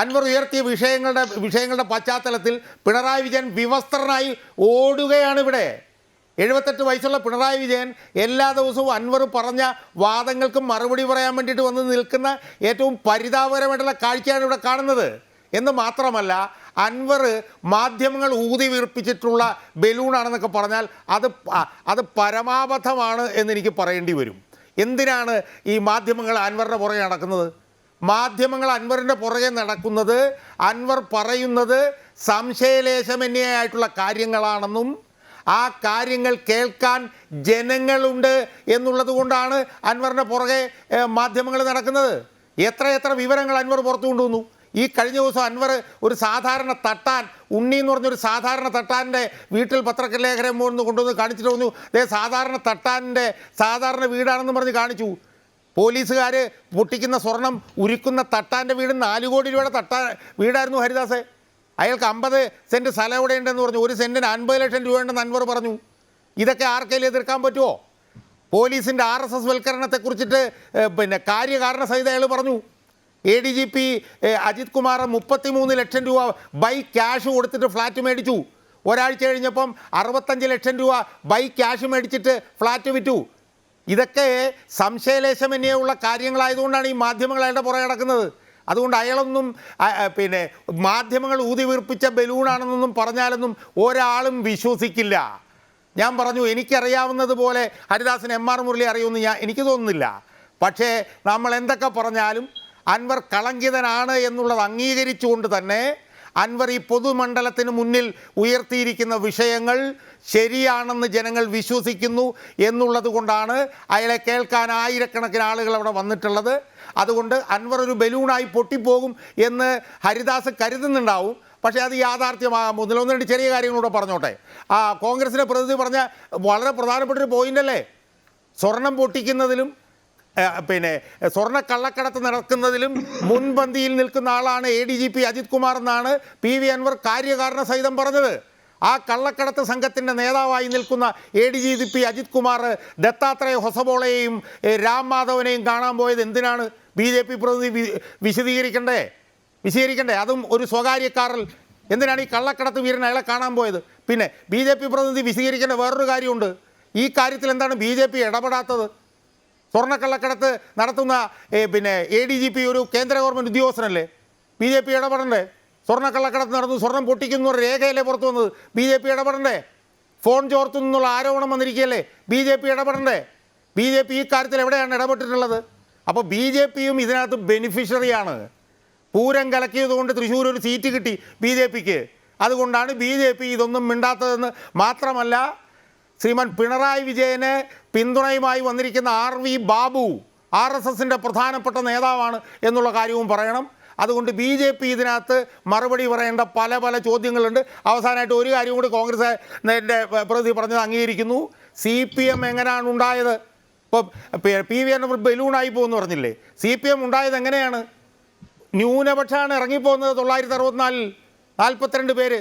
അൻവർ ഉയർത്തിയ വിഷയങ്ങളുടെ വിഷയങ്ങളുടെ പശ്ചാത്തലത്തിൽ പിണറായി വിജയൻ വിവസ്ത്രനായി ഓടുകയാണ് ഇവിടെ. എഴുപത്തെട്ട് വയസ്സുള്ള പിണറായി വിജയൻ എല്ലാ ദിവസവും അൻവർ പറഞ്ഞ വാദങ്ങൾക്കും മറുപടി പറയാൻ വേണ്ടിയിട്ട് വന്ന് നിൽക്കുന്ന ഏറ്റവും പരിതാപകരമായിട്ടുള്ള കാഴ്ചയാണ് ഇവിടെ കാണുന്നത്. എന്ന് മാത്രമല്ല അൻവർ മാധ്യമങ്ങൾ ഊതി വീർപ്പിച്ചിട്ടുള്ള ബലൂണാണെന്നൊക്കെ പറഞ്ഞാൽ അത് അത് പരമാബദ്ധമാണ് എന്നെനിക്ക് പറയേണ്ടി വരും. എന്തിനാണ് ഈ മാധ്യമങ്ങൾ അൻവറിന്റെ പുറകെ നടക്കുന്നത്? മാധ്യമങ്ങൾ അൻവറിന്റെ പുറകെ നടക്കുന്നത് അൻവർ പറയുന്നത് സംശയലേശമന്യായിട്ടുള്ള കാര്യങ്ങളാണെന്നും ആ കാര്യങ്ങൾ കേൾക്കാൻ ജനങ്ങളുണ്ട് എന്നുള്ളത് കൊണ്ടാണ് അൻവറിന്റെ പുറകെ മാധ്യമങ്ങൾ നടക്കുന്നത്. എത്ര എത്ര വിവരങ്ങൾ അൻവർ പുറത്തു കൊണ്ടുവന്നു. ഈ കഴിഞ്ഞ ദിവസം അൻവർ ഒരു സാധാരണ തട്ടാൻ ഉണ്ണി എന്ന് പറഞ്ഞൊരു സാധാരണ തട്ടാന്റെ വീട്ടിൽ പത്രലേഖനം കൊണ്ടുവന്ന് കാണിച്ചിട്ട് പറഞ്ഞു അതേ സാധാരണ തട്ടാന്റെ സാധാരണ വീടാണെന്ന് പറഞ്ഞ് കാണിച്ചു. പോലീസുകാർ പൊട്ടിക്കുന്ന സ്വർണം ഉരുക്കുന്ന തട്ടാന്റെ വീട് നാല് കോടി രൂപയുടെ തട്ടാ വീടായിരുന്നു ഹരിദാസേ. അയാൾക്ക് അമ്പത് സെന്റ് സ്ഥലം ഇവിടെ ഉണ്ടെന്ന് പറഞ്ഞു. ഒരു സെന്റിന് അൻപത് ലക്ഷം രൂപ ഉണ്ടെന്ന് അൻവർ പറഞ്ഞു. ഇതൊക്കെ ആർക്കെങ്കിലും എതിർക്കാൻ പറ്റുമോ പോലീസിന്റെ ആർ എസ് എസ് വൽക്കരണത്തെക്കുറിച്ചിട്ട് പിന്നെ കാര്യകാരണ സഹിത അയാൾ പറഞ്ഞു. A D G P Ajith Kumar മുപ്പത്തി മൂന്ന് ലക്ഷം രൂപ ബൈ ക്യാഷ് കൊടുത്തിട്ട് ഫ്ലാറ്റ് മേടിച്ചു. ഒരാഴ്ച കഴിഞ്ഞപ്പം അറുപത്തഞ്ച് ലക്ഷം രൂപ ബൈ ക്യാഷ് മേടിച്ചിട്ട് ഫ്ലാറ്റ് വിറ്റു. ഇതൊക്കെ സംശയലേശമന്യുള്ള കാര്യങ്ങളായതുകൊണ്ടാണ് ഈ മാധ്യമങ്ങൾ അയാളുടെ പുറകെ കിടക്കുന്നത് അതുകൊണ്ട് അയാളൊന്നും പിന്നെ മാധ്യമങ്ങൾ ഊതി വീർപ്പിച്ച ബലൂണാണെന്നൊന്നും പറഞ്ഞാലൊന്നും ഒരാളും വിശ്വസിക്കില്ല. ഞാൻ പറഞ്ഞു എനിക്കറിയാവുന്നത് പോലെ ഹരിദാസൻ എം ആർ മുരളി അറിയുമെന്ന് ഞാൻ എനിക്ക് തോന്നുന്നില്ല. പക്ഷേ നമ്മൾ എന്തൊക്കെ പറഞ്ഞാലും അൻവർ കളങ്കിതനാണ് എന്നുള്ളത് അംഗീകരിച്ചുകൊണ്ട് തന്നെ അൻവർ ഈ പൊതുമണ്ഡലത്തിന് മുന്നിൽ ഉയർത്തിയിരിക്കുന്ന വിഷയങ്ങൾ ശരിയാണെന്ന് ജനങ്ങൾ വിശ്വസിക്കുന്നു എന്നുള്ളത് കൊണ്ടാണ് അയാളെ കേൾക്കാൻ ആയിരക്കണക്കിന് ആളുകൾ അവിടെ വന്നിട്ടുള്ളത്. അതുകൊണ്ട് അൻവർ ഒരു ബലൂണായി പൊട്ടിപ്പോകും എന്ന് ഹരിദാസ് കരുതുന്നുണ്ടാവും. പക്ഷേ അത് യാഥാർത്ഥ്യമാകാൻ പോകുന്നില്ല. ഒന്ന് രണ്ട് ചെറിയ കാര്യങ്ങളൂടെ പറഞ്ഞോട്ടെ. ആ കോൺഗ്രസിന്റെ പ്രതിനിധി പറഞ്ഞ വളരെ പ്രധാനപ്പെട്ട ഒരു പോയിന്റ് അല്ലേ? സ്വർണം പൊട്ടിക്കുന്നതിലും പിന്നെ സ്വർണ കള്ളക്കടത്ത് നടക്കുന്നതിലും മുൻപന്തിയിൽ നിൽക്കുന്ന ആളാണ് A D G P Ajith Kumar എന്നാണ് പി വി അൻവർ കാര്യകാരണ സഹിതം പറഞ്ഞത്. ആ കള്ളക്കടത്ത് സംഘത്തിന്റെ നേതാവായി നിൽക്കുന്ന A D G P Ajith Kumar Dattatreya ഹൊസബോളയെയും Ram മാധവനെയും കാണാൻ പോയത് എന്തിനാണ്? ബി ജെ പി പ്രതിനിധി വിശദീകരിക്കണ്ടേ? വിശദീകരിക്കണ്ടേ? അതും ഒരു സ്വകാര്യ കാറിൽ. എന്തിനാണ് ഈ കള്ളക്കടത്ത് വീരൻ അയാളെ കാണാൻ പോയത്? പിന്നെ ബി ജെ പി പ്രതിനിധി വിശദീകരിക്കേണ്ട വേറൊരു കാര്യമുണ്ട്. ഈ കാര്യത്തിൽ എന്താണ് ബി ജെ പി ഇടപെടാത്തത്? സ്വർണക്കള്ളക്കടത്ത് നടത്തുന്ന പിന്നെ എ ഡി ജി പി ഒരു കേന്ദ്ര ഗവൺമെന്റ് ഉദ്യോഗസ്ഥനല്ലേ? ബി ജെ പി ഇടപെടണ്ടേ? സ്വർണക്കള്ളക്കടത്ത് നടന്നു സ്വർണം പൊട്ടിക്കുന്ന ഒരു രേഖയല്ലേ പുറത്തു വന്നത്? ബി ജെ പി ഇടപെടണ്ടേ? ഫോൺ ചോർത്തു നിന്നുള്ള ആരോപണം വന്നിരിക്കുകയല്ലേ? ബി ജെ പി ഇടപെടണ്ടേ? ബി ജെ പി ഈ കാര്യത്തിൽ എവിടെയാണ് ഇടപെട്ടിട്ടുള്ളത്? അപ്പോൾ ബി ജെ പിയും ഇതിനകത്ത് ബെനിഫിഷ്യറിയാണ്. പൂരം കലക്കിയതുകൊണ്ട് തൃശ്ശൂർ ഒരു സീറ്റ് കിട്ടി ബി ജെ പിക്ക്. അതുകൊണ്ടാണ് ബി ജെ പി ഇതൊന്നും മിണ്ടാത്തതെന്ന് മാത്രമല്ല ശ്രീമാൻ പിണറായി വിജയന് പിന്തുണയുമായി വന്നിരിക്കുന്ന R V Babu R S എസിന്റെ പ്രധാനപ്പെട്ട നേതാവാണ് എന്നുള്ള കാര്യവും പറയണം. അതുകൊണ്ട് ബി ജെ പി ഇതിനകത്ത് മറുപടി പറയേണ്ട പല പല ചോദ്യങ്ങളുണ്ട്. അവസാനമായിട്ട് ഒരു കാര്യം കൂടി കോൺഗ്രസ് എന്റെ പ്രതി പറഞ്ഞത് അംഗീകരിക്കുന്നു. സി പി എം എങ്ങനെയാണ് ഉണ്ടായത്? ഇപ്പോൾ പി വി എന്നെ ബലൂണായി പോകുമെന്ന് പറഞ്ഞില്ലേ? സി പി എം ഉണ്ടായത് എങ്ങനെയാണ്? ന്യൂനപക്ഷമാണ് ഇറങ്ങിപ്പോകുന്നത് തൊള്ളായിരത്തി അറുപത്തിനാലിൽ. നാൽപ്പത്തിരണ്ട് പേര്.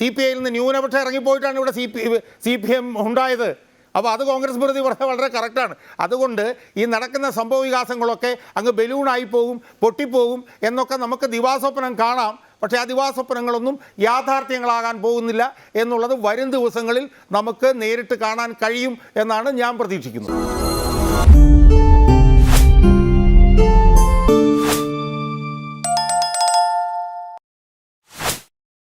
സി പി ഐയിൽ നിന്ന് ന്യൂനപക്ഷം ഇറങ്ങിപ്പോയിട്ടാണ് ഇവിടെ C P C P M ഉണ്ടായത്. അപ്പോൾ അത് കോൺഗ്രസ് പ്രതി പറഞ്ഞാൽ വളരെ കറക്റ്റാണ് അതുകൊണ്ട് ഈ നടക്കുന്ന സംഭവ വികാസങ്ങളൊക്കെ അങ്ങ് ബലൂണായി പോകും പൊട്ടിപ്പോകും എന്നൊക്കെ നമുക്ക് ദിവാസ്വപ്നം കാണാം. പക്ഷേ ആ ദിവാസ്വപ്നങ്ങളൊന്നും യാഥാർത്ഥ്യങ്ങളാകാൻ പോകുന്നില്ല എന്നുള്ളത് വരും ദിവസങ്ങളിൽ നമുക്ക് നേരിട്ട് കാണാൻ കഴിയും എന്നാണ് ഞാൻ പ്രതീക്ഷിക്കുന്നത്